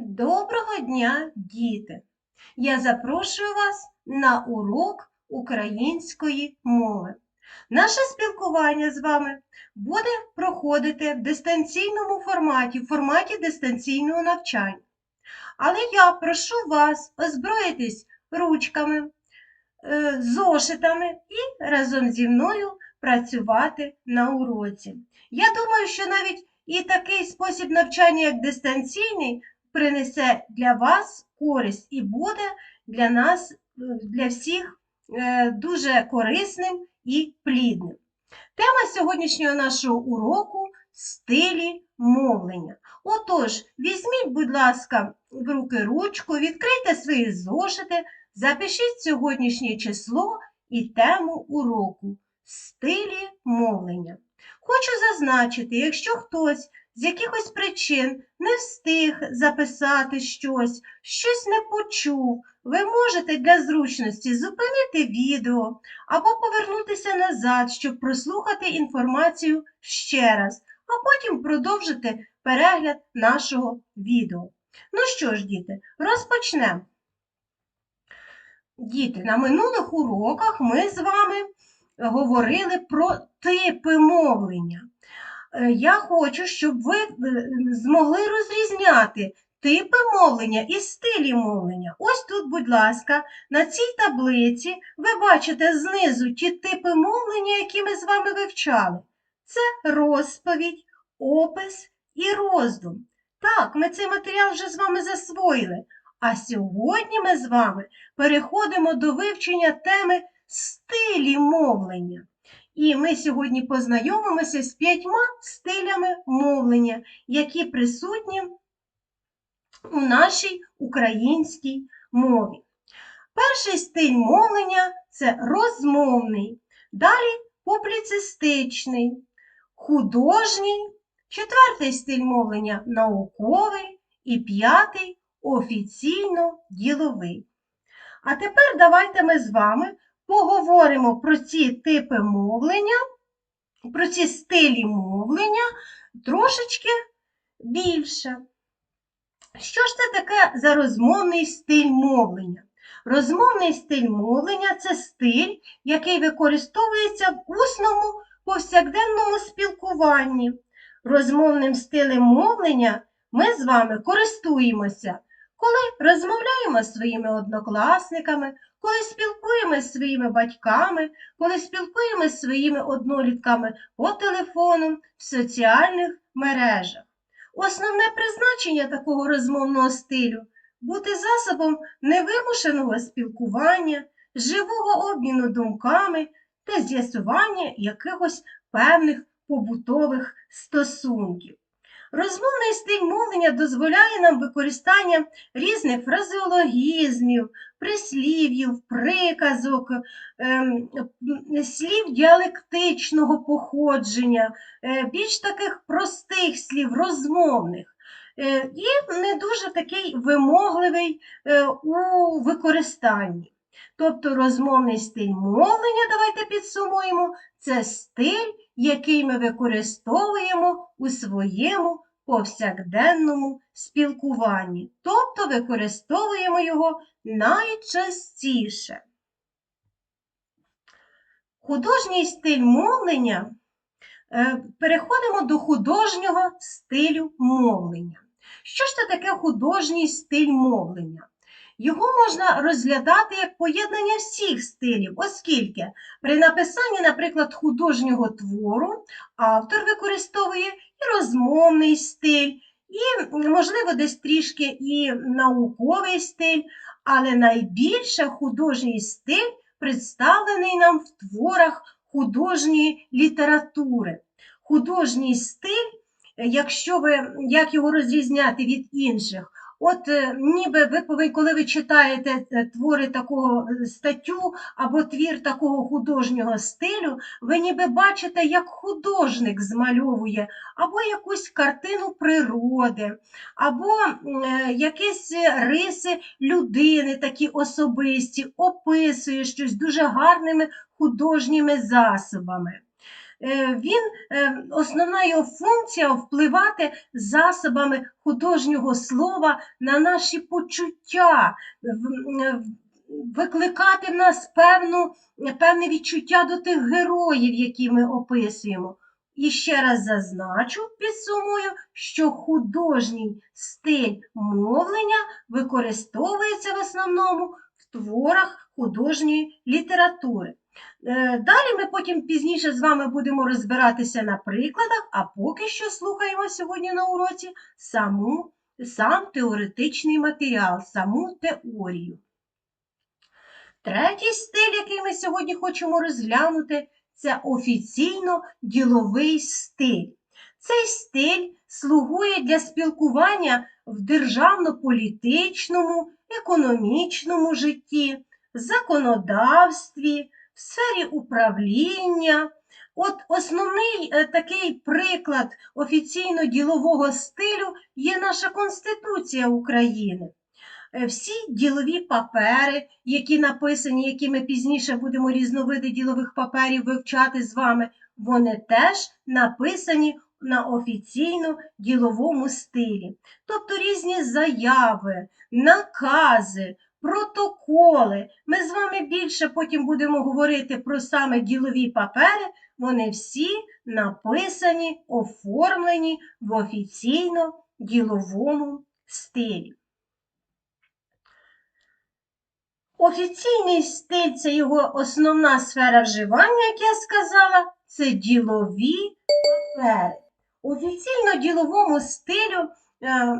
Доброго дня, діти! Я запрошую вас на урок української мови. Наше спілкування з вами буде проходити в дистанційному форматі, в форматі дистанційного навчання. Але я прошу вас озброїтись ручками, е, зошитами і разом зі мною працювати на уроці. Я думаю, що навіть і такий спосіб навчання, як дистанційний, принесе для вас користь і буде для нас, для всіх е, дуже корисним і плідним. Тема сьогоднішнього нашого уроку стилі мовлення. Отож, візьміть, будь ласка, в руки ручку, відкрийте свої зошити, запишіть сьогоднішнє число і тему уроку стилі мовлення. Хочу зазначити, якщо хтось з якихось причин не встиг записати щось, щось не почув, ви можете для зручності зупинити відео або повернутися назад, щоб прослухати інформацію ще раз, а потім продовжити перегляд нашого відео. Ну що ж, діти, розпочнемо. Діти, на минулих уроках ми з вами говорили про типи мовлення. Е, Я хочу, щоб ви е, змогли розрізняти типи мовлення і стилі мовлення. Ось тут, будь ласка, на цій таблиці ви бачите знизу ті типи мовлення, які ми з вами вивчали. Це розповідь, опис і роздум. Так, ми цей матеріал вже з вами засвоїли. А сьогодні ми з вами переходимо до вивчення теми стилі мовлення. І ми сьогодні познайомимося з п'ятьма стилями мовлення, які присутні у нашій українській мові. Перший стиль мовлення це розмовний, далі публіцистичний, художній, четвертий стиль мовлення науковий і п'ятий офіційно-діловий. А тепер давайте ми з вами поговоримо про ці типи мовлення, про ці стилі мовлення трошечки більше. Що ж це таке за розмовний стиль мовлення? Розмовний стиль мовлення це стиль, який використовується в усному повсякденному спілкуванні. Розмовним стилем мовлення ми з вами користуємося, коли розмовляємо з своїми однокласниками, коли спілкуємося з своїми батьками, коли спілкуємося з своїми однолітками по телефону, в соціальних мережах. Основне призначення такого розмовного стилю бути засобом невимушеного спілкування, живого обміну думками та з'ясування якихось певних побутових стосунків. Розмовний стиль мовлення дозволяє нам використання різних фразеологізмів, прислів'їв, приказок, ем, слів діалектичного походження, е, більш таких простих слів, розмовних. Е, І не дуже такий вимогливий е, у використанні. Тобто розмовний стиль мовлення, давайте підсумуємо, це стиль, який ми використовуємо у своєму повсякденному спілкуванні, тобто використовуємо його найчастіше. Художній стиль мовлення. Е, Переходимо до художнього стилю мовлення. Що ж це таке художній стиль мовлення? Його можна розглядати як поєднання всіх стилів, оскільки при написанні, наприклад, художнього твору автор використовує і розмовний стиль, і, можливо, десь трішки і науковий стиль, але найбільше художній стиль представлений нам в творах художньої літератури. Художній стиль, якщо ви як його розрізняти від інших, От е, ніби ви повинні, коли ви читаєте е, твори такого е, статтю або твір такого художнього стилю, ви ніби бачите, як художник змальовує або якусь картину природи, або якісь риси людини, такі особисті, описує щось дуже гарними художніми засобами. Е, він, е, основна його функція впливати засобами художнього слова на наші почуття, е, викликати в нас певну, певне відчуття до тих героїв, які ми описуємо. І ще раз зазначу, підсумую, що художній стиль мовлення використовується в основному в творах художньої літератури. Е, Далі ми потім пізніше з вами будемо розбиратися на прикладах, а поки що слухаємо сьогодні на уроці саму, сам теоретичний матеріал, саму теорію. Третій стиль, який ми сьогодні хочемо розглянути, це офіційно-діловий стиль. Цей стиль слугує для спілкування в державно-політичному, економічному житті, законодавстві, в сфері управління. От основний е, такий приклад офіційно-ділового стилю є наша Конституція України. Е, Всі ділові папери, які написані, які ми пізніше будемо різновиди ділових паперів вивчати з вами, вони теж написані на офіційно-діловому стилі. Тобто різні заяви, накази, протоколи. Ми з вами більше потім будемо говорити про саме ділові папери. Вони всі написані, оформлені в офіційно-діловому стилі. Офіційний стиль це його основна сфера вживання, як я сказала, це ділові папери. Офіційно-діловому стилю е,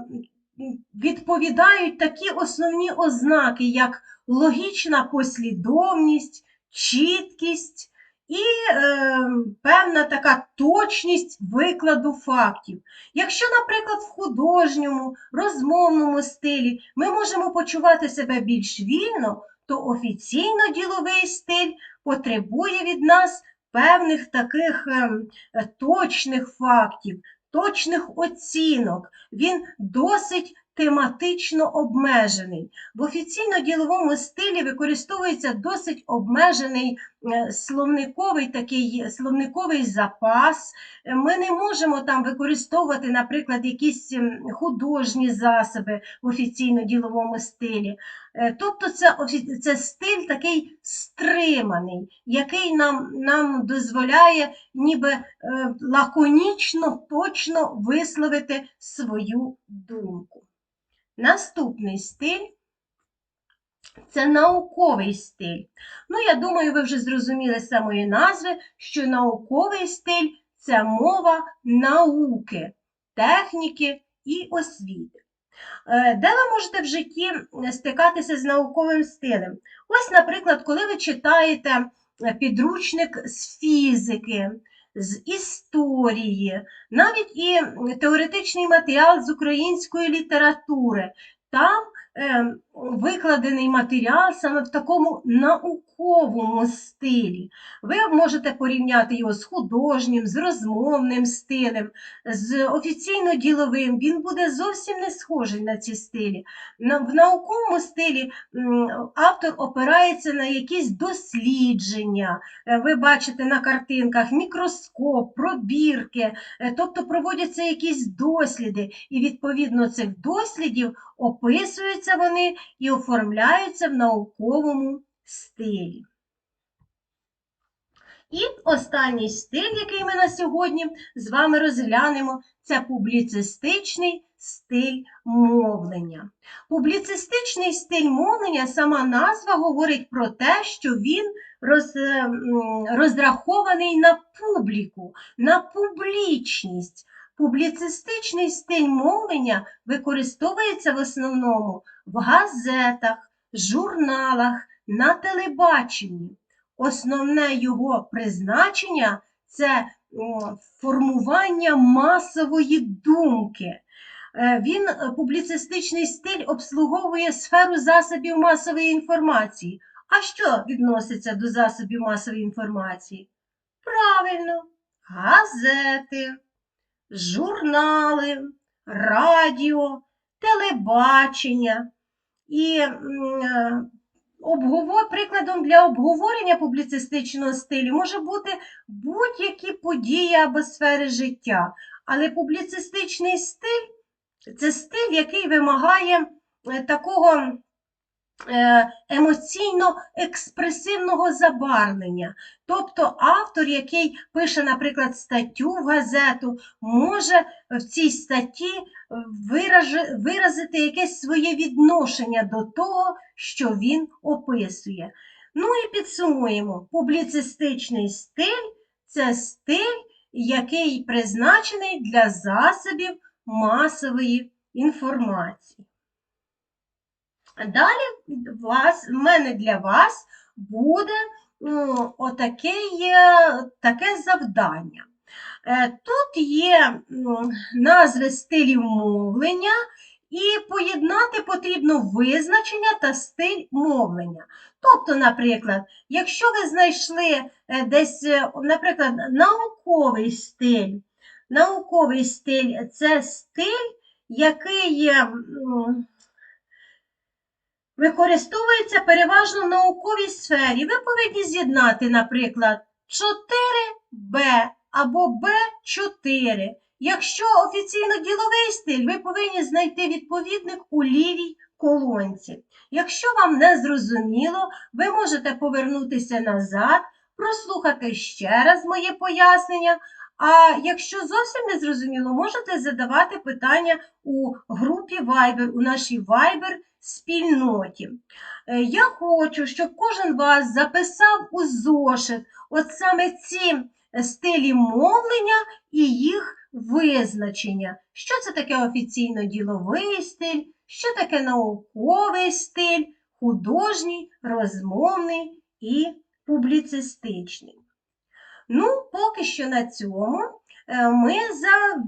відповідають такі основні ознаки, як логічна послідовність, чіткість і е, певна така точність викладу фактів. Якщо, наприклад, в художньому, розмовному стилі ми можемо почувати себе більш вільно, то офіційно-діловий стиль потребує від нас певних таких ем, е, точних фактів, точних оцінок. Він досить тематично обмежений. В офіційно-діловому стилі використовується досить обмежений е, словниковий такий словниковий запас. Е, Ми не можемо там використовувати, наприклад, якісь ем, художні засоби в офіційно-діловому стилі. Е, Тобто це, це стиль такий стриманий, який нам, нам дозволяє ніби лаконічно, точно висловити свою думку. Наступний стиль це науковий стиль. Ну, я думаю, ви вже зрозуміли з самої назви, що науковий стиль це мова науки, техніки і освіти. Е, Де ви можете в житті стикатися з науковим стилем? Ось, наприклад, коли ви читаєте е, підручник з фізики, з історії, навіть і теоретичний матеріал з української літератури, там викладений матеріал саме в такому науковому стилі. Ви можете порівняти його з художнім, з розмовним стилем, з офіційно-діловим. Він буде зовсім не схожий на ці стилі. В науковому стилі автор опирається на якісь дослідження. Е, Ви бачите на картинках мікроскоп, пробірки, е, тобто проводяться якісь досліди, і відповідно цих дослідів описуються вони і оформляються в науковому стилі. І останній стиль, який ми на сьогодні з вами розглянемо, це публіцистичний стиль мовлення. Публіцистичний стиль мовлення, сама назва говорить про те, що він роз, розрахований на публіку, на публічність. Публіцистичний стиль мовлення використовується в основному в газетах, журналах, на телебаченні. Основне його призначення це формування масової думки. Е, Він, е, публіцистичний стиль, обслуговує сферу засобів масової інформації. А що відноситься до засобів масової інформації? Правильно, газети, журнали, радіо, телебачення. І е, обговор... прикладом для обговорення публіцистичного стилю може бути будь-які події або сфери життя. Але публіцистичний стиль це стиль, який вимагає е, такого емоційно-експресивного забарвлення. Тобто автор, який пише, наприклад, статтю в газету, може в цій статті е, виразити якесь своє відношення до того, що він описує. Ну і підсумуємо: публіцистичний стиль це стиль, який призначений для засобів масової інформації. Далі вас, в мене для вас буде ну, отаке таке завдання. Е, Тут є назви стилів мовлення, і поєднати потрібно визначення та стиль мовлення. Тобто, наприклад, якщо ви знайшли е, десь, е, наприклад, науковий стиль, науковий стиль це стиль, який є, м, використовується переважно в науковій сфері. Ви повинні з'єднати, наприклад, 4Б або Б4. Якщо офіційно діловий стиль, ви повинні знайти відповідник у лівій колонці. Якщо вам не зрозуміло, ви можете повернутися назад, прослухати ще раз моє пояснення. А якщо зовсім не зрозуміло, можете задавати питання у групі Viber, у нашій Viber спільноті. Е, Я хочу, щоб кожен вас записав у зошит от саме ці стилі мовлення і їх визначення. Що це таке офіційно діловий стиль, що таке науковий стиль, художній, розмовний і публіцистичний. Ну, поки що на цьому е, ми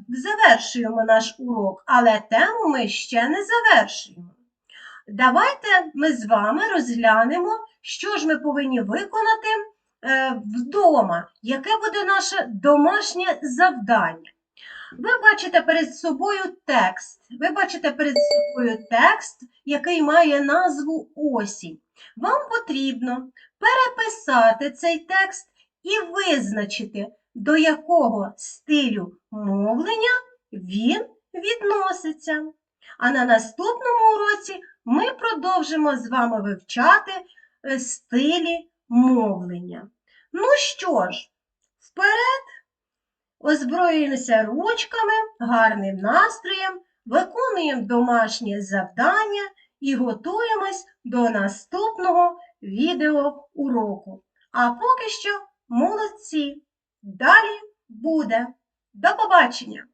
завершуємо наш урок, але тему ми ще не завершуємо. Давайте ми з вами розглянемо, що ж ми повинні виконати е, вдома, яке буде наше домашнє завдання. Ви бачите перед собою текст. Ви бачите перед собою текст, який має назву осінь. Вам потрібно переписати цей текст і визначити, до якого стилю мовлення він відноситься. А на наступному уроці ми продовжимо з вами вивчати е, стилі мовлення. Ну що ж, вперед, озброїмося ручками, гарним настроєм, виконуємо домашнє завдання і готуємось до наступного відеоуроку. А поки що молодці. Далі буде. До побачення!